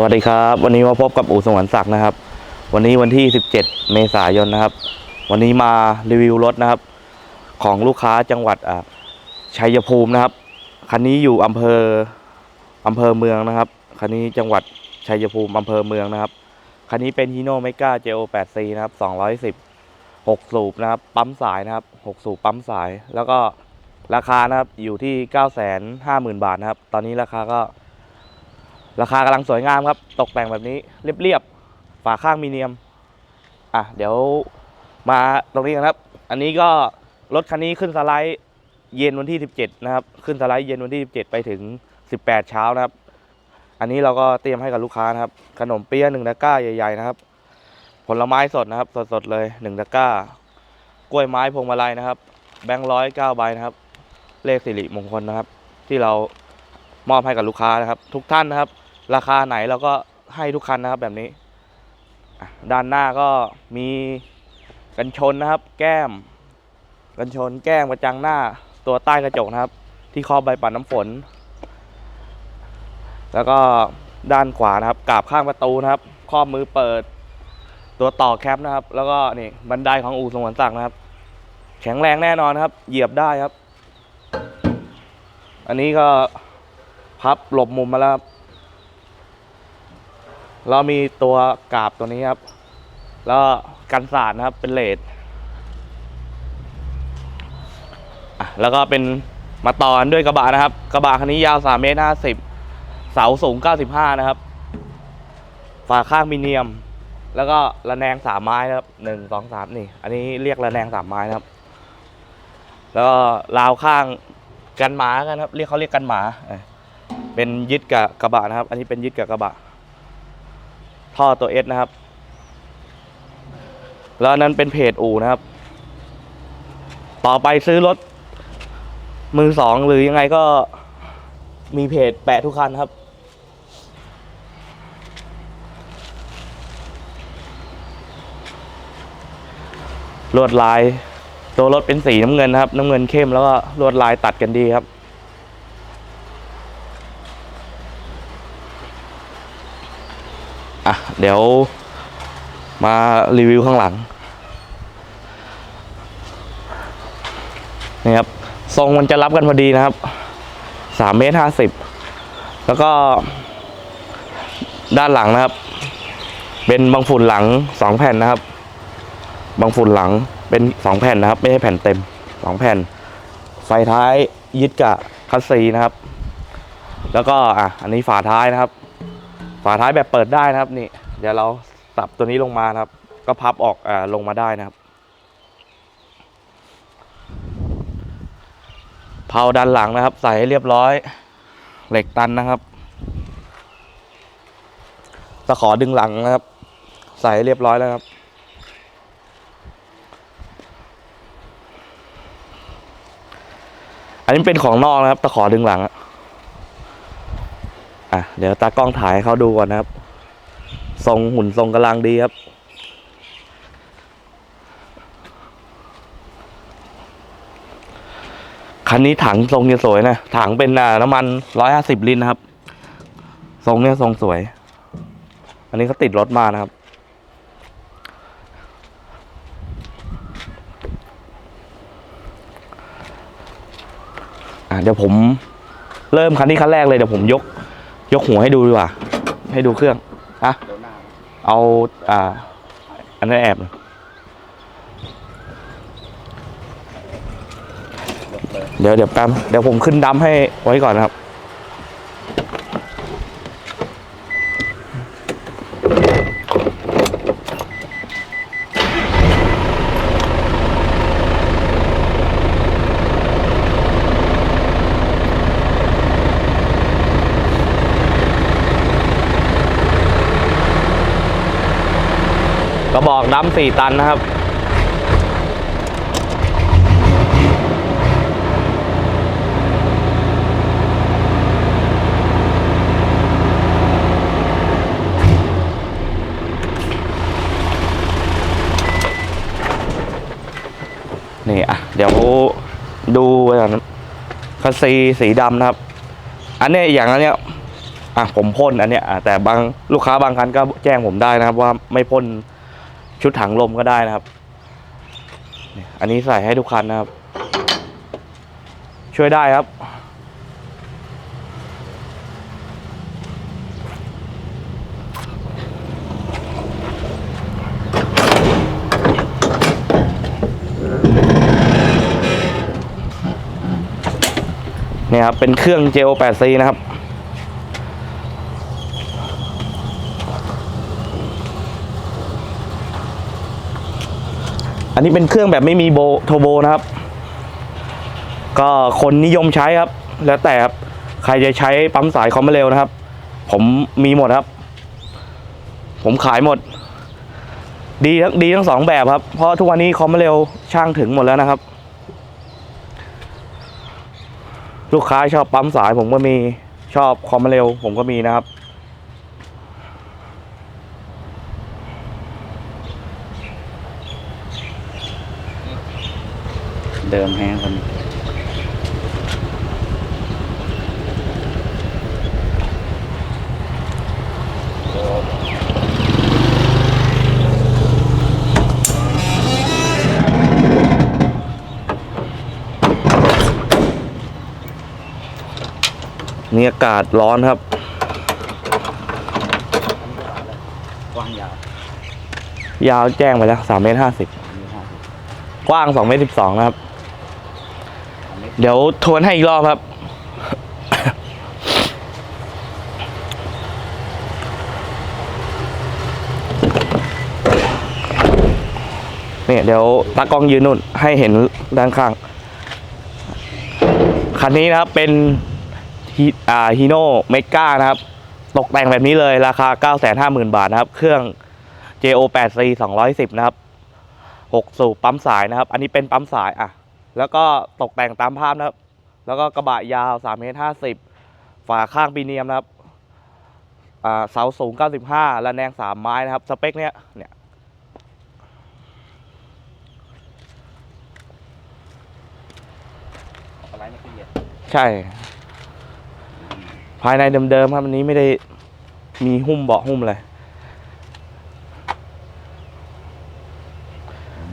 สวัสดีครับ วันนี้มาพบกับอู่สวรรค์ศักดิ์นะครับ วันนี้วันที่ 17 เมษายนนะครับ วันนี้มารีวิวรถนะครับ ของลูกค้าจังหวัดอ่าชัยภูมินะครับคันนี้อยู่อำเภออำเภอเมืองนะครับคันนี้จังหวัดชัยภูมิอำเภอเมืองนะครับคันนี้เป็นฮีโน่เมกา JO 8 C นะครับ 210 6 สูบนะครับ ปั๊มสายนะครับ 6 สูบปั๊มสาย แล้วก็ราคานะครับอยู่ที่ 950,000 บาทนะครับ ตอนนี้ราคาก็ ราคากำลังสวยงามครับ ตกแต่งแบบนี้เรียบๆฝาข้างมีเนียม อะเดี๋ยวมาตรงนี้กันครับ อันนี้ก็รถคันนี้ขึ้นสไลด์เย็นวันที่ 17 นะครับ ขึ้นสไลด์เย็นวันที่ 17 ไปถึง 18 เช้านะครับ อันนี้เราก็เตรียมให้กับลูกค้านะครับ ขนมเปี๊ยะหนึ่งตะกร้าใหญ่ๆนะครับ ผลไม้สดนะครับ สดๆเลยหนึ่งตะกร้ากล้วยไม้พวงมาลัยนะครับ แบงค์ร้อยเก้าใบนะครับ เลขสิริมงคลนะครับ ที่เรามอบให้กับลูกค้านะครับ ทุกท่านนะครับ ราคาไหนเราก็ให้ทุกคันนะครับแบบนี้ด้านหน้าก็มีกันชนนะครับ แก้ม กันชนแก้มกระจังหน้าตัวใต้กระจกนะครับ ที่ครอบใบปัดน้ำฝน แล้วก็ด้านขวานะครับกาบข้างประตูนะครับครอบมือเปิด ตัวต่อแคปนะครับ แล้วก็นี่บันไดของอู่สงวนศักดิ์นะครับ แข็งแรงแน่นอนครับ เหยียบได้ครับ อันนี้ก็พับหลบมุมมาแล้วครับ เรามีตัวกาบตัวนี้ครับ แล้วกันสาดนะครับเป็นเลดแล้วก็เป็นมาต่อนด้วยกระบะนะครับ กระบะคันนี้ยาว3เมตร50 เสาสูง 95 นะครับ ฝาข้างมีเนียม แล้วก็ระแนงสามไม้นะครับหนึ่งสองสามนี่ อันนี้เรียกระแนงสามไม้นะครับ แล้วก็ราวข้างกันหมากันครับ เรียกเขาเรียกกันหมา เป็นยึดกับกระบะนะครับ อันนี้เป็นยึดกับกระบะ ท่อตัวเอสนะครับ แล้วนั้นเป็นเพจอู่นะครับ ต่อไปซื้อรถ มือสองหรือยังไงก็มีเพจแปะทุกคันครับ ลวดลาย ตัวรถเป็นสีน้ำเงินครับ น้ำเงินเข้มแล้วก็ลวดลายตัดกันดีครับ อะเดี๋ยวมารีวิวข้างหลังนี่ครับทรงมันจะรับกันพอดีนะครับสามเมตรห้าสิบแล้วก็ด้านหลังนะครับ เป็นบางฝุ่นหลังสองแผ่นนะครับ บางฝุ่นหลังเป็นสองแผ่นนะครับ ไม่ใช่แผ่นเต็มสองแผ่น ไฟท้ายยึดกับคัสซีนะครับ แล้วก็อะอันนี้ฝาท้ายนะครับ ฝาท้ายแบบเปิดได้นะครับนี่ เดี๋ยวเราสับตัวนี้ลงมาครับ ก็พับออกอ่าลงมาได้นะครับเผาด้านหลังนะครับ ใส่ให้เรียบร้อย เหล็กตันนะครับตะขอดึงหลังนะครับ ใส่ให้เรียบร้อยแล้วครับอันนี้เป็นของนอกนะครับตะขอดึงหลังอะ อะเดี๋ยวตากล้องถ่ายให้เขาดูก่อนนะครับ ทรงหุ่นทรงกำลังดีครับ คันนี้ถังทรงจะสวยนะ ถังเป็นน้ำมันร้อยห้าสิบลิตรนะครับ ทรงเนี้ยทรงสวย อันนี้เขาติดรถมานะครับอะเดี๋ยวผมเริ่มคันนี้คันแรกเลยเดี๋ยวผมยก ยกหัวให้ดูดีกว่า ให้ดูเครื่องอะเอาอ่า อันนั้นแอบเดี๋ยวเดี๋ยวแป๊บเดี๋ยวผมขึ้นดัมให้ไว้ก่อนครับ บอกดัมสี่ตันนะครับ นี่อะ เดี๋ยวดูไว้ก่อนะคัสซีสีดำนะครับ อันเนี้ยอย่างอันเนี้ยอะผมพ่นอันเนี้ยแต่บางลูกค้าบางคันก็แจ้งผมได้นะครับว่าไม่พ่น ชุดถังลมก็ได้นะครับ อันนี้ใส่ให้ทุกคันนะครับ ช่วยได้ครับ เนี่ยครับ เป็นเครื่อง JO 8 C นะครับ อันนี้เป็นเครื่องแบบไม่มีโบโทโบนะครับ ก็คนนิยมใช้ครับ แล้วแต่ครับใครจะใช้ปั๊มสายคอมมเร็วนะครับ ผมมีหมดครับ ผมขายหมด ดีทั้งดีทั้งสองแบบครับ เพราะทุกวันนี้คอมมเร็วช่างถึงหมดแล้วนะครับ ลูกค้าชอบปั๊มสายผมก็มีชอบคอมมเร็วผมก็มีนะครับ เดิมแห้งคนนี่อากาศร้อนครับกว้างยาว ยาวแจ้งไปแล้วสามเมตรห้าสิบมีห้าสิบกว้างสองเมตรสิบสองนะครับอันนี้ เดี๋ยวทวนให้อีกรอบครับ เนี่ยเดี๋ยวตากล้องยืนนู่นให้เห็นด้านข้าง คันนี้นะครับเป็นฮีอ่าฮีโน่เมกานะครับ ตกแต่งแบบนี้เลยราคา 950,000 บาทนะครับ เครื่อง JO 8 C 210 นะครับ 6 สูบปั๊มสายนะครับ อันนี้เป็นปั๊มสายอะ แล้วก็ตกแต่งตามภาพนะครับ แล้วก็กระบะยาว3เมตร50 ฝาข้างปีเนียมนะครับอ่าเสาสูง 95และแนง 3 ไม้นะครับ สเปคเนี้ยเนี่ยอะไรไม่ละเอียดใช่ ภายในเดิมๆครับอันนี้ไม่ได้มีหุ้มเบาะหุ้มอะไร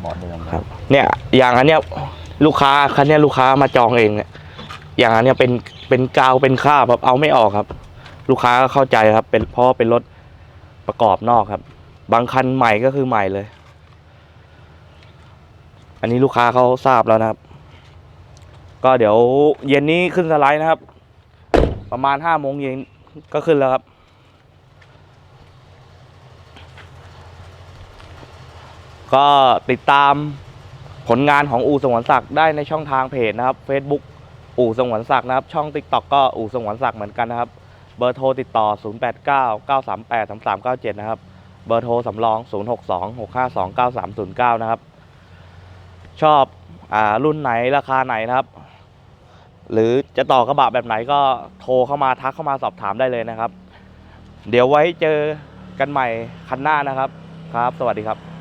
บอดเดิมครับ เนี่ยอย่างอันเนี้ย ลูกค้าคันนี้ลูกค้ามาจองเองเนี่ยอย่างอันเนี้ยเป็นเป็นกาวเป็นคราบครับเอาไม่ออกครับ ลูกค้าก็เข้าใจครับ เป็นเพราะเป็นรถประกอบนอกครับ บางคันใหม่ก็คือใหม่เลย อันนี้ลูกค้าเขาทราบแล้วนะครับ ก็เดี๋ยวเย็นนี้ขึ้นสไลด์นะครับ ประมาณห้าโมงเย็นก็ขึ้นแล้วครับก็ติดตาม ผลงานของอู่สงวนศักดิ์ได้ในช่องทางเพจนะครับ Facebook อู่สงวนศักดิ์นะครับ ช่อง TikTok ก็อู่สงวนศักดิ์เหมือนกันนะครับ เบอร์โทรติดต่อ 089 938 3397 นะครับ เบอร์โทรสำรอง 062 652 9309 นะครับ ชอบอ่ารุ่นไหนราคาไหนนะครับ หรือจะต่อกระบะแบบไหนก็โทรเข้ามาทักเข้ามาสอบถามได้เลยนะครับ เดี๋ยวไว้เจอกันใหม่คันหน้านะครับครับ สวัสดีครับ